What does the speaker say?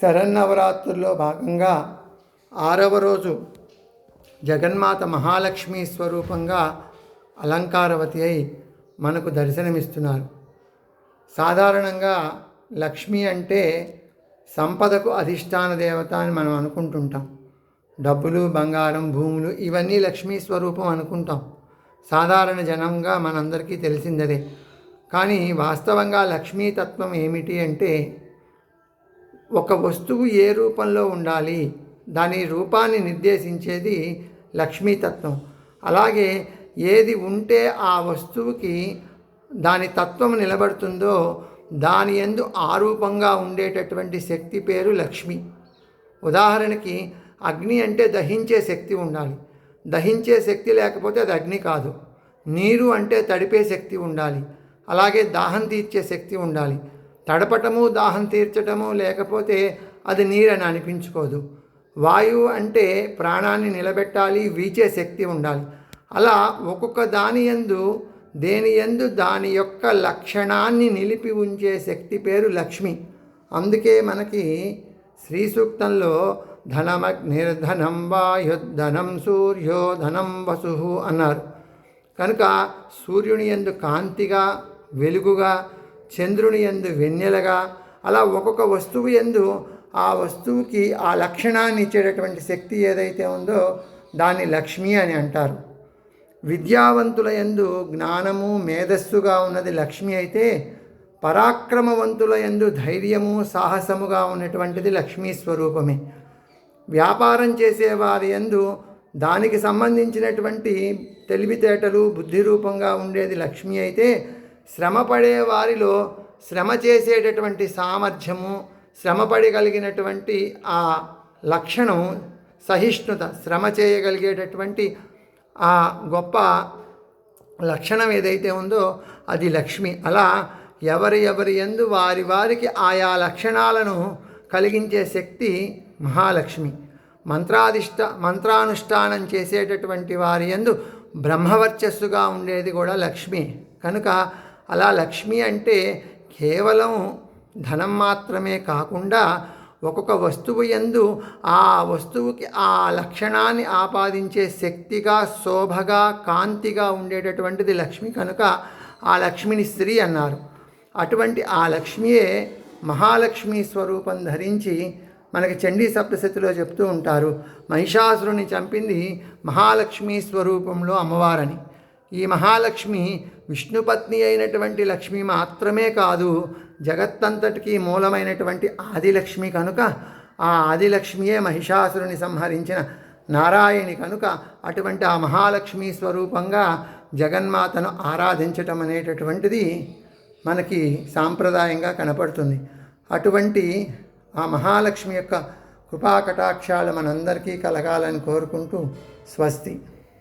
శరన్నవరాత్రుల్లో భాగంగా ఆరవ రోజు జగన్మాత మహాలక్ష్మి స్వరూపంగా అలంకారవతి అయి మనకు దర్శనమిస్తున్నారు. సాధారణంగా లక్ష్మి అంటే సంపదకు అధిష్టాన దేవత అని మనం అనుకుంటుంటాం. డబ్బులు బంగారం భూములు ఇవన్నీ లక్ష్మీ స్వరూపం అనుకుంటాం. సాధారణ జనంగా మనందరికీ తెలిసిందదే. కానీ వాస్తవంగా లక్ష్మీతత్వం ఏమిటి అంటే ఒక వస్తువు ఏ రూపంలో ఉండాలి? దాని రూపాన్ని నిర్దేశించేది లక్ష్మీతత్వం అలాగే ఏది ఉంటే ఆ వస్తువుకి దాని తత్వం నిలబడుతుందో దాని ఎందు ఆరూపంగా ఉండేటటువంటి శక్తి పేరు లక్ష్మి. ఉదాహరణకి అగ్ని అంటే దహించే శక్తి ఉండాలి. దహించే శక్తి లేకపోతే అది అగ్ని కాదు. నీరు అంటే తడిపే శక్తి ఉండాలి. అలాగే దాహం తీర్చే శక్తి ఉండాలి. తడపటము దాహం తీర్చటము లేకపోతే అది నీరని అనిపించుకోదు. వాయువు అంటే ప్రాణాన్ని నిలబెట్టాలి వీచే శక్తి ఉండాలి. అలా ఒక్కొక్క దాని ఎందు దేని ఎందు దాని యొక్క లక్షణాన్ని నిలిపి ఉంచే శక్తి పేరు లక్ష్మి. అందుకే మనకి శ్రీ సూక్తంలో ధనమగ్నిర్ధనం వాయుధనం సూర్యో ధనం వసు అన్నారు. కనుక సూర్యుని ఎందు కాంతిగా వెలుగుగా చంద్రుని ఎందు వెన్నెలగా అలా ఒక్కొక్క వస్తువు ఎందు ఆ వస్తువుకి ఆ లక్షణాన్ని ఇచ్చేటటువంటి శక్తి ఏదైతే ఉందో దాన్ని లక్ష్మి అని అంటారు. విద్యావంతుల ఎందు జ్ఞానము మేధస్సుగా ఉన్నది లక్ష్మి అయితే పరాక్రమవంతుల ఎందు ధైర్యము సాహసముగా ఉన్నటువంటిది లక్ష్మీ స్వరూపమే. వ్యాపారం చేసేవారి ఎందు దానికి సంబంధించినటువంటి తెలివితేటలు బుద్ధి రూపంగా ఉండేది లక్ష్మి అయితే శ్రమపడే వారిలో శ్రమ చేసేటటువంటి సామర్థ్యము శ్రమపడగలిగినటువంటి ఆ లక్షణం సహిష్ణుత శ్రమ చేయగలిగేటటువంటి ఆ గొప్ప లక్షణం ఏదైతే ఉందో అది లక్ష్మి. అలా ఎవరి ఎవరి ఎందు వారి వారికి ఆయా లక్షణాలను కలిగించే శక్తి మహాలక్ష్మి. మంత్రాధిష్ట మంత్రానుష్ఠానం చేసేటటువంటి వారి ఎందు బ్రహ్మవర్చస్సుగా ఉండేది కూడా లక్ష్మి. కనుక అలా లక్ష్మి అంటే కేవలం ధనం మాత్రమే కాకుండా ఒక్కొక్క వస్తువు ఎందు ఆ వస్తువుకి ఆ లక్షణాన్ని ఆపాదించే శక్తిగా శోభగా కాంతిగా ఉండేటటువంటిది లక్ష్మి కనుక ఆ లక్ష్మిని స్త్రీ అన్నారు. అటువంటి ఆ లక్ష్మియే మహాలక్ష్మి స్వరూపం ధరించి మనకి చండీ సప్తశతిలో చెప్తూ ఉంటారు మహిషాసురుని చంపింది మహాలక్ష్మి స్వరూపంలో అమ్మవారని. ఈ మహాలక్ష్మి విష్ణుపత్ని అయినటువంటి లక్ష్మి మాత్రమే కాదు జగత్తంతటికి మూలమైనటువంటి ఆదిలక్ష్మి కనుక ఆ ఆదిలక్ష్మియే మహిషాసురుని సంహరించిన నారాయణి కనుక అటువంటి ఆ మహాలక్ష్మి స్వరూపంగా జగన్మాతను ఆరాధించటం అనేటటువంటిది మనకి సాంప్రదాయంగా కనపడుతుంది. అటువంటి ఆ మహాలక్ష్మి యొక్క కృపాకటాక్షాలు మనందరికీ కలగాలని కోరుకుంటూ స్వస్తి.